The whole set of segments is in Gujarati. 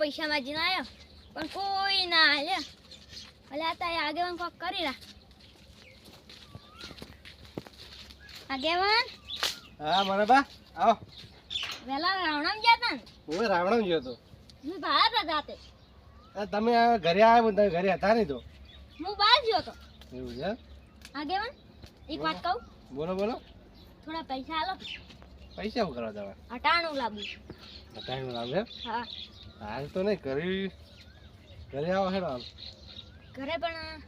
પૈસા માજીને આવ્યો પણ કોઈ ના આલે ભલે તારે આગેવાન કોક કરી રા આગેવાન? હા મને બા આવો. વેલા રાવણમ ગયા તા હું રાવણમ ગયો હું બહાર હતા જાતે. તમે ઘરે આવ્યા તમે ઘરે હતા નહીં તો? હું બહાર ગયો તો. એવું છે આગેવાન એક વાત કહું? બોલો બોલો. થોડા પૈસા આલો. પૈસા શું કરવા તમારે અટાણું લાવું અટાણું લાગે હા. હાલ તો નહીં ઘરે ઘરે આવો હેડો હાલ. ઘરે પણ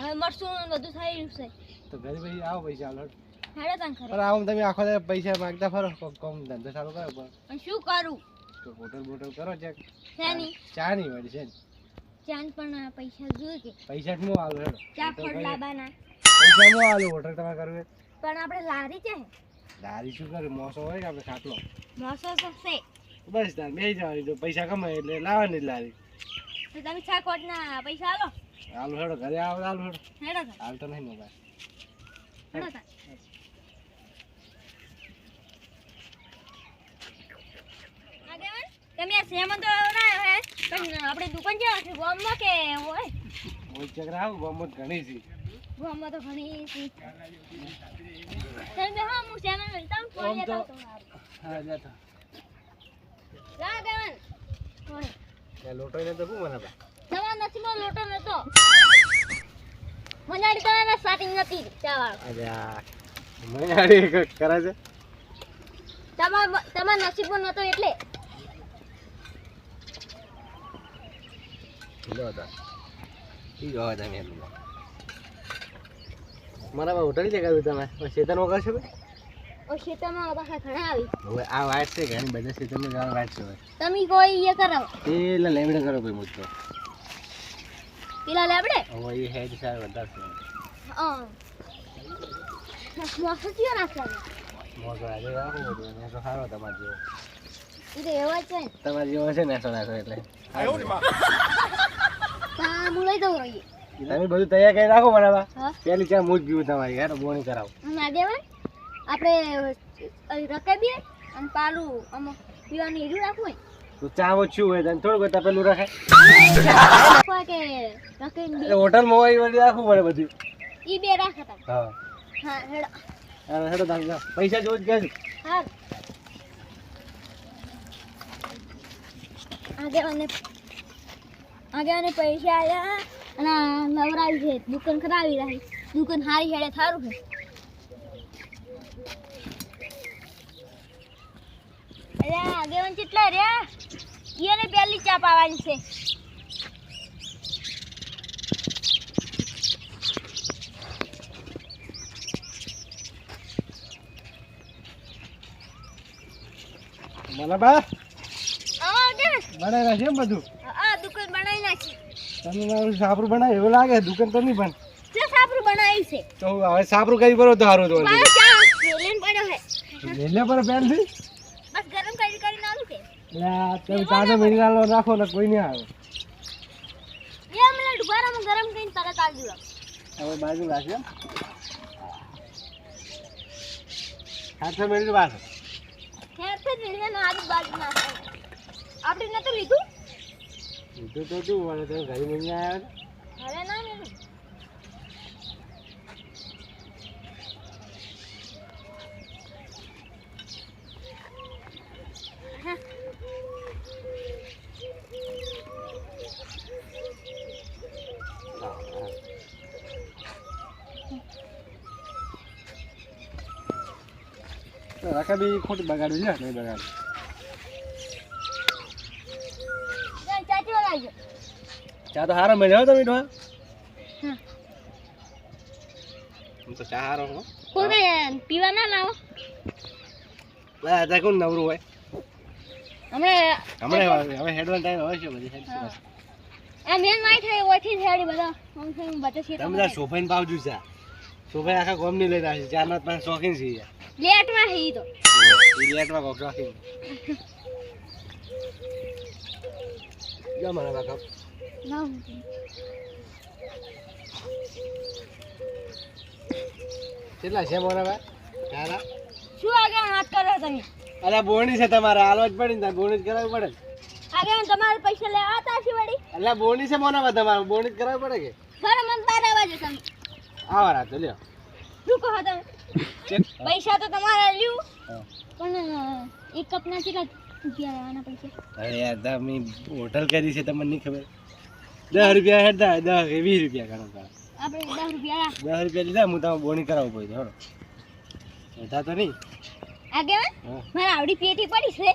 હવે મરશું બધું થઈ રહ્યું છે. તો ઘરે ભાઈ આવો પૈસા હાલો હેડો. તાન ઘરે. પણ આવું તમે આખો દાડો પૈસા માંગતા ફરો કોમ ધંધો ચાલુ કરો પણ. શું કરું? તો હોટલ બોટલ કરો ચેક. ચાની ચા નહીં વાળી છે ને. ચાંદ પણ પૈસા જોઈએ કે. પૈસા જ મોં હાલો હેડો. ચા ફળ લાવવાના. પૈસા મોં હાલો હોટલ તમારે કરવું પણ આપણે લારી છે. લારી શું કરે? મોસો હોય કે આપણે ખાટલો? મોસો તો છે. બસ તાર બે જવાની તો પૈસા કમાય એટલે લાવવાની જ લારી તો તમે છા કોટના પૈસા આલો? આલો હેડો ઘરે આવો આલો હેડો. હેડો હાલ તો નહીં મોબાઈલ. હેડો આગેવાન, તમે આ સેમન તો ના હે? પણ આપણે દુકાન ક્યાં છે ગામમાં કે હોય? હોય ચક્ર આવું ગમત ઘણી છે. ગામમાં તો ઘણી છે. તમે હા હું સેમન લઈ તમે ફોન લેતા તો- હા જતા. લા આગેવાન, ફોન. લોટો ને તો શું મને બા તમારા નસીબમાં લોટો તો. મજાડી તમારે સ્ટાર્ટિંગ નથી ચાવાળો અરે કરે છે? તમાર તમાર નસીબમાં નતો એટલે. જો મારા ઉઠાડી જગાવ્યું તમે. શેતન વગાડશો ભાઈ? ઓ ખેતરમાં પાછા ઘણા આવી. હવે આ વાત છે ઘણી બધા શેતનમાં જવાનું વાટ છે તમે કોઈ એ કરો. એ એટલે કરો ભાઈ મુજ તો પેલા લેબડે હવે એ હેડ સાર વધારે છે. હા. મોસમ કયો નાખવાનો. મોટો આજે રાખવું બધું ને તો સારો તમાર જેવો. એ તો એવા છે જેવો છે ને એસો નાખો એટલે. તા લઈ દઉં રહીએ તમે બધું તૈયાર કરી રાખો બરાબર પેલી ચા મૂજ પીવું તમારી યાર બોણી કરાવો. ના આગેવાન આપણે રકાબીએ અને પાલું આમાં પીવાની હીરું રાખવું તો ચા ઓછું હોય તને થોડું કોઈ પેલું રાખે એટલે હોટલમાં હોય વળી રાખવું પડે બધું. ઈ બે રાખતા હા. હા હેડો. પૈસા જોજ કે હા આગેવાને આગેવાને પૈસા આવ્યા અને નવરાવી છે દુકાન કરાવી રહી. દુકાન હારી હેડે સારું છે. અરે આગેવાન કેટલા રહ્યા ઈને પહેલી ચા પાવાની છે. મને બા. આ આગેવાન બનાવી નાખે એમ બધું. આ દુકાન બનાવી નાખી. તમે મારું સાપરું બનાવી એવું લાગે દુકાન તો નહીં જે સાપરું બનાવી છે. તો હવે સાપરું કરી બરો તો સારું તો એટલે પર પેનથી બસ ગરમ કરી કરીને આલું છે એટલે આ તમે તાજો મિનરલ રાખો ને કોઈ નહીં આવે. બે મિનિટ ઊભા ગરમ કરીને તરત આવી જાઉં હવે બાજુ રાખજો. સાતસો મિનિટ બાદ ખેરથી જ લીધે ને આજુબાજુ ના થાય. આપણે નતું લીધું? લીધું તો તું મને તમે ઘરે મહિને આવ્યા અરે ના લીધું હા. રાખા બી ખોટી બગાડવી છે નહીં બગાડ ચાલ, ચા તો હારો મળ્યો તમે તો હું? તો ચા હારો હો. પીવા ના લાવો. ના ત્યાં કોણ નવરું હોય? હમણાં હમણાં હવે હેડવાનો ટાઈમ હોય છે બધી હેડ આ મેન માઈ થઈ ઓછી થેડી બધા. હું તમે બધા સોફાઈને ભાવ જોઈ સોફાઈ આખા ગોમની લઈ રહ્યા છે. ચાર ના પાંચ શોખીન છે યાર. લેટમાં હે તો. એ લેટમાં કોક શોખીન જા મારા ના. કેટલા છે મોરા બા તારા? શું આગળ વાત કરો તમે? અરે બોણી છે તમારે. હાલો જ પડે ને બોણી જ કરાવવી પડે. આગળ તમારે પૈસા લેવા હતા છે વળી? એટલે બોણી છે મોના તમારે. બોણી જ કરાવવી પડે કે? ઘરે મન બાર વાગે તમે. આવા તો લ્યો. શું કહો તમે? પૈસા તો તમારે લ્યું. પણ એક કપના કેટલા રૂપિયા લેવાના પૈસા? અરે યાર તમે હોટલ કરી છે તમને નહીં ખબર? દસ રૂપિયા હેડતા દસ કે વીસ રૂપિયા ગણો ગણો આપણે દસ રૂપિયા દસ રૂપિયા લીધા હું તમે બોણી કરાવું પડે હળો બધા તો નહીં. આગે મારા આવડી પેટી પડી છે.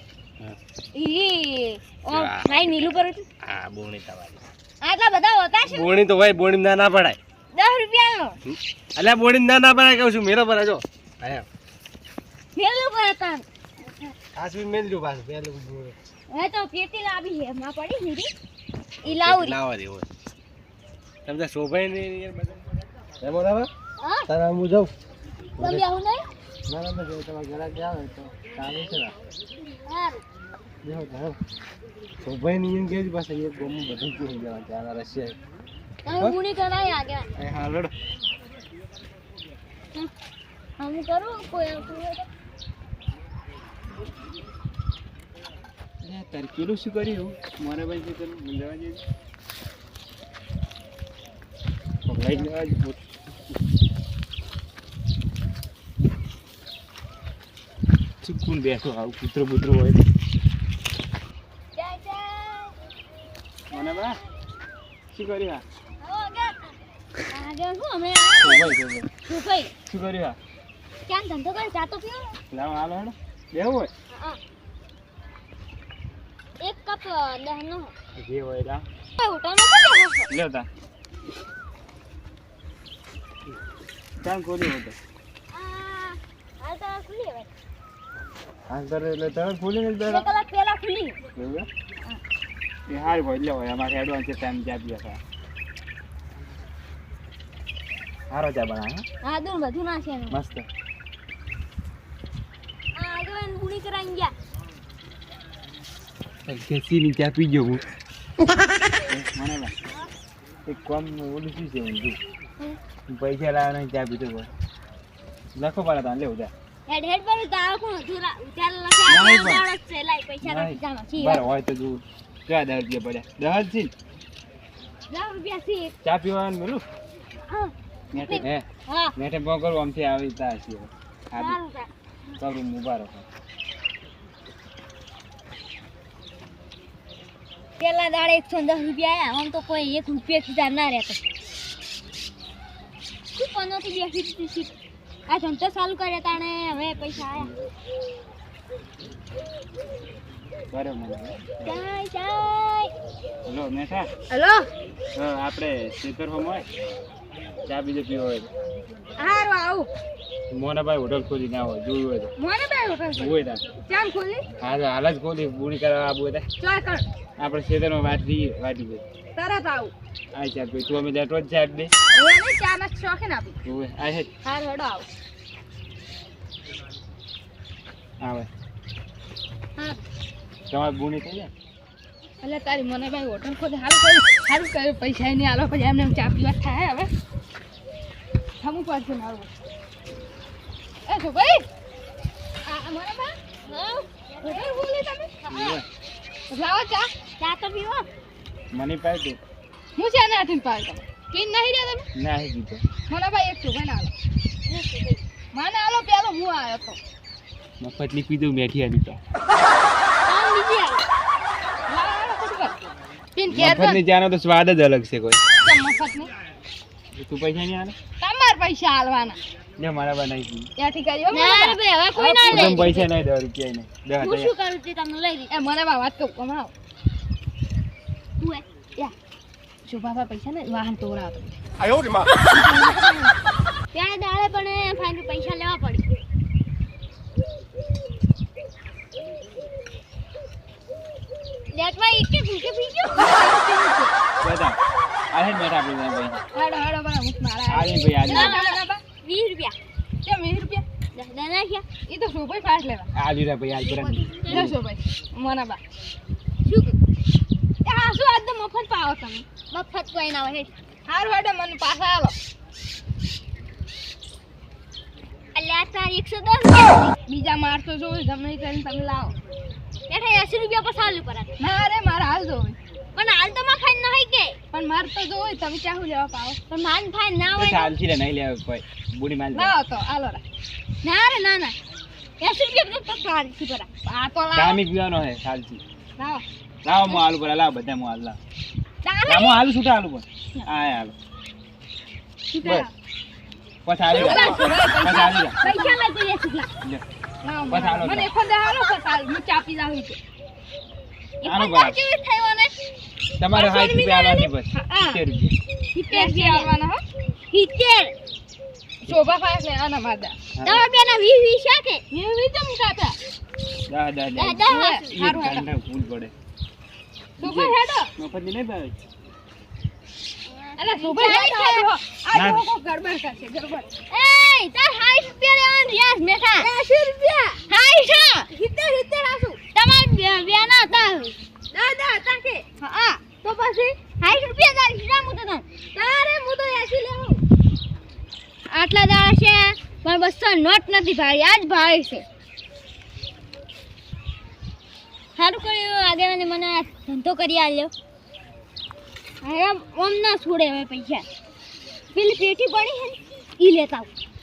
ઈ ઓ હા. ભાઈ નીલું પર હતું. હા બોણી તમારી આટલા બધા હોતા છે? બોણી તો ભાઈ બોણી ના ના પડાય. દસ રૂપિયાનો. અલ્યા બોણી ના ના ભરાય કહું છું. મેરો પર જો. આયા. મેલું પર હતા આ સુધી મેલ પાછું પેલું હે તો પેટી લાવી હે માં પડી છે ઈ લાવું રી. લાવવા દેવો. તમે તો શોભાઈ નહીં યાર બધા એમ બરાબર હા? તારા હું જાઉં? તમે આવું નહીં? ના ના જો તમારા ઘરે આવે તો ચાલુ છે ને. જો જો તો શોભાઈ ની એમ કેજ પાછા એક ગોમ બધું જોઈ જવા ત્યાં રશિયા ગુણી કરાય આગળ. હા લડો. હું કરું કોઈ આવતું હોય. તારે પેલું શું કર્યું? મારે ભાઈ શું કર્યું પકડાઈ જ ચૂકું બેઠો? આવું કૂતરો બૂતરો હોય. મને બા શું કર્યું શું અમે શું ભાઈ શું કર્યું ક્યાં ધંધો કરે? ચા તો પીવો. લાવ હાલો હેડો બેવું હોય. એક કપ દહનો. જે હોય લા. ઉઠાનો કેટલો હશે? તા? ખોલ્યું હતો હાલ તો ખુલ્લી હવે હા સર એટલે તમે ખોલીને ને બેઠા કલાક પહેલા ખુલ્લી એવું એ હારું હોય હોય અમારે એડવાન્સ ટાઈમ ચા પીવા સારો ચા બનાવે હા. દૂર બધું ના છે મસ્ત. આ આગળ પૂરી કરાઈ ગયા. કેસીની ચા પી ગયો હું. મને ના એક કોમ ઓલું શું છે હું? પૈસા લાવવાનો ચા પીતો લખો પડે તાન લેવું જા હેડ હેડ પર તાળ કોણ લખે. છે લાઈ પૈસા રાખી જાનો છી બરાબર હોય તો તું ક્યાં દસ રૂપિયા પડ્યા? દસ જ ને? 10 રૂપિયા છે. ચા પીવાનું મેલું હા. મેઠે હે. આમથી આવી તા છે. આ સારું સારું. કરું મુબારક પેલા દાડે એકસો દસ રૂપિયા આયા આમ તો કોઈ એક રૂપિયા ખીધા ના રહેતો. શું પનોતી બેસી દીધી સીટ આ ધંધો ચાલુ કરે તાણે હવે પૈસા આવ્યા હેલો મેઠા. હેલો? હા આપણે શેતર હોમ હોય. ચા બીજે પીવો હોય હારો આવું. મોનાભાઈ હોટલ ખોલી ના હોય જોયું હોય તો. મને બે હોટલ હોય તા. ચામ ખોલી? હા તો હાલ જ ખોલી પૂરી કરવા આબુ હોય ચાય કર. આપણે ખેતરમાં વાટી વાટી દે તરત આવું. આ ચા પી. તું અમે લેટો જ ચા દે. હવે ને ચા ના શોખીન આપી. હોય આ હે હાર હેડો આવ. આવે. હા તમારે બુણી થઈ જાય? એટલે તારી મને ભાઈ હોટલ ખોલી. સારું કર્યું. સારું કર્યું. પૈસા નહીં આલો પછી એમને એમ ચા પીવા થાય હવે. થમું પડશે મારું. એ તો ભાઈ આ મને ખોલી તમે? હા. લાવો ચા. ચા તો પીવો. મને પાય તું હું છે ને હાથીને પાડ તમે પીન નહીં રહ્યા તમે? નહીં દીધો. મને ભાઈ એક છો ભાઈ ના આલો. મને આલો પેલો હું આવ્યો હતો મફતની પીધું મેઠી આની તો આમ બીજી આલો લાવો, લાવો, ખોટું કર. પીન ઘેર પણ. મફતની ચાનો તો સ્વાદ જ અલગ છે કોઈ. તું પૈસા નહીં આલે? તમારે પૈસા આલવાના. લે મારા બનાવી ત્યાંથી કર્યો ના ભાઈ હવે કોઈ ના લે. પૈસા નહીં દસ રૂપિયા નહીં. દસ હું શું કરું તે તમને લઈ લી એ મને બા વાત તો કમાઓ તું એ યા. જો બાબા પૈસા ને વાહન તોડાવ ત્યાં દાડે પણ ફાઈન પૈસા લેવા પડી. લેટમાં એક કે ભૂકે પી ગયો બધા. આ હે મેઠા આપણે પૈસા હેડો હેડો બરા મુખ મારા આ નહીં ભાઈ આ નહીં. વીસ રૂપિયા. કેમ વીસ રૂપિયા? દસ દસ નાખ્યા એ તો શું ભાઈ ફાટ લેવા. આ લીધા ભાઈ આજ પર દસો ભાઈ. મને બા. શું એ શું આજ તો મફત પાવો તમે? મફત કોઈ ના હોય હારું હેડો મને પાછા આલો અલ્યા તારી એકસો દસ બીજા મારતો જો ગમે કરીને તમે લાવો. બેઠા એસી રૂપિયા પર સાલું પર ના રે મારે હાલ જોવે પણ હાલ તો માં ફાઈન નહીં કે. પણ માર તો જોવે તમે ચાહુ લેવા પાવો? પણ માન ફાઈન ના હોય ને. ચાલશી રે નહીં લેવા કોઈ. બુડી માલ લાવો તો આલો રા. ના રે ના ના. 80 રૂપિયા પર સાલું પર આ તો લાવો. ચામી પીવાનો હે ચાલશી લાવ. લાવ મો આલુ પર લાવ બધા મો હાલ લાવ. ચાલે આલુ છૂટા આલુ પર હા એ હાલો. બસ. પછી આલુ જા. પછી આલુ જા. પૈસા ના જોઈએ કેટલા લે. લાવો બસ હાલો મને. એક હાલો બસ હું ચા પી જાઉં છું. ને તમારે પાંચસો રૂપિયા આલવાની બસ. સિત્તેર રૂપિયા સિત્તેર આવવાના હો. સિત્તેર શોભા ને આના માદા. તમારા બેના વીસ વીસ છે કે? મેં વિધમ કાપ્યા દા દા દા દા દા હે. હારું. હેડો. ફૂલ પડે. શોભા હેડો. મફતની નહીં ભાવે? અલા શોભા આ જો આ ના. જો કોક ગડબડ કરશે ગડબડ એ તાર હાઈસ રૂપિયા લેવાનું રિયાઝ મેઠા. એસી રૂપિયા? હાઈસ સિત્તેર સિત્તેર આસુ તમાર બેના હતા. દાદા હતા કે હા. તો પછી? હાઈસ રૂપિયા તાર હીરા તારે હું તો એસી લેવું. આટલા દાડા છે. પણ બસો નોટ નથી ભાઈ આજ ભાઈ છે. સારું કર્યું આગળ મને આ ધંધો કરી આલ્યો. હવે ઓમ ના છોડે હવે પૈસા. પેલી પેટી પડી છે ને એ લેતા આવું.